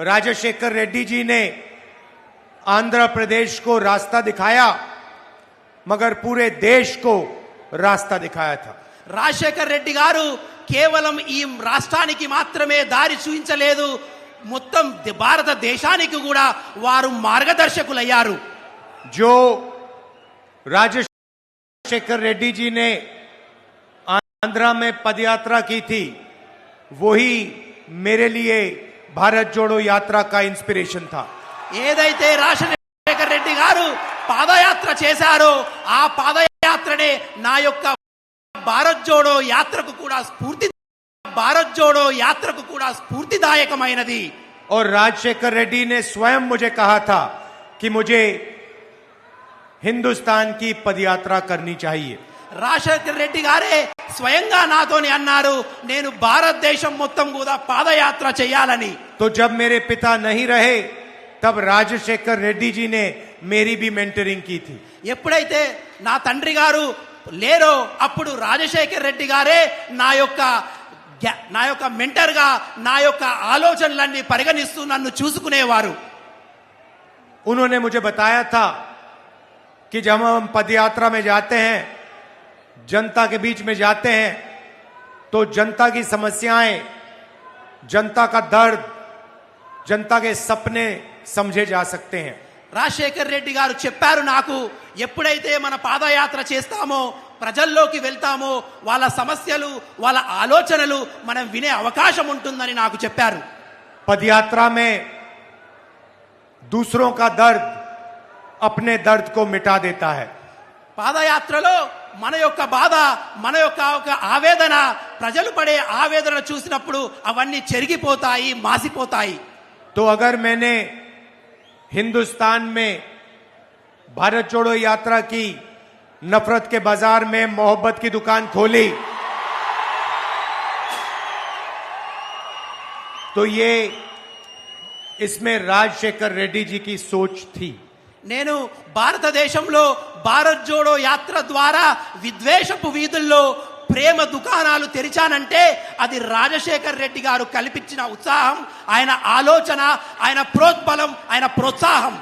राजशेखर रेड्डी जी ने आंध्र प्रदेश को रास्ता दिखाया मगर पूरे देश को रास्ता दिखाया था రాజశేఖర్ రెడ్డి గారు కేవలం ఈ రాష్ట్రానికి మాత్రమే దారి చూపించలేదు మొత్తం ద- భారతదేశానికి కూడా వారు మార్గదర్శకులయ్యారు जो राजशेखर रेड्डी जी ने आंध्रा में पदयात्रा की थी वही मेरे लिए भारत जोड़ो यात्रा का इंस्पिरेशन था ఏదైతే రాజశేఖర్ రెడ్డి గారు పాదయాత్ర చేశారో ఆ పాదయాత్రనే నా యొక్క భారత్ జోడో యాత్రకు కూడా స్ఫూర్తి భారత్ జోడో యాత్రకు కూడా స్ఫూర్తిదాయకమైనది और राजशेखर रेड्डी ने स्वयं मुझे कहा था कि मुझे हिंदुस्तान की पदयात्रा करनी चाहिए రాజశేఖర్ రెడ్డి గారే స్వయంగా నాతోని అన్నారు నేను భారతదేశం మొత్తం కూడా పాదయాత్ర చేయాలని तो जब मेरे पिता नहीं रहे तब राजशेखर रेड्डी जी ने मेरी भी मेंटरिंग की थी ఎప్పుడైతే నా తండ్రి గారు లేరో అప్పుడు రాజశేఖర్ రెడ్డి గారే నా యొక్క గ్యా- నా యొక్క మెంటర్ గా నా యొక్క ఆలోచనలన్నీ పరిగణిస్తూ నన్ను చూసుకునేవారు उन्होंने मुझे बताया था कि जब हम पदयात्रा में जाते हैं जनता के बीच में जाते हैं तो जनता की समस्याएं जनता का दर्द जनता के सपने समझे जा सकते हैं రాజశేఖర్ రెడ్డి గారు చెప్పారు నాకు ఎప్పుడైతే మన పాదయాత్ర చేస్తామో ప్రజల్లోకి వెళ్తామో వాళ్ళ సమస్యలు వాళ్ళ ఆలోచనలు మనం వినే అవకాశం ఉంటుందని నాకు చెప్పారు पदयात्रा में दूसरों का दर्द अपने दर्द को मिटा देता है పాదయాత్రలో మన యొక్క బాధ మన యొక్క ఒక ఆవేదన ప్రజలు పడే ఆవేదన చూసినప్పుడు అవన్నీ చెరిగిపోతాయి మాసిపోతాయి तो अगर मैंने हिंदुस्तान में भारत जोड़ो यात्रा की नफरत के बाजार में मोहब्बत की दुकान खोली तो ये इसमें राजशेखर रेड्डी जी की सोच थी నేను భారతదేశంలో భారత్ జోడో యాత్ర ద్వారా విద్వేషపు వీధుల్లో ప్రేమ దుకాణాలు తెరిచానంటే అది రాజశేఖర్ రెడ్డి గారు కల్పించిన ఉత్సాహం ఆయన ఆలోచన ఆయన ప్రోద్బలం ఆయన ప్రోత్సాహం.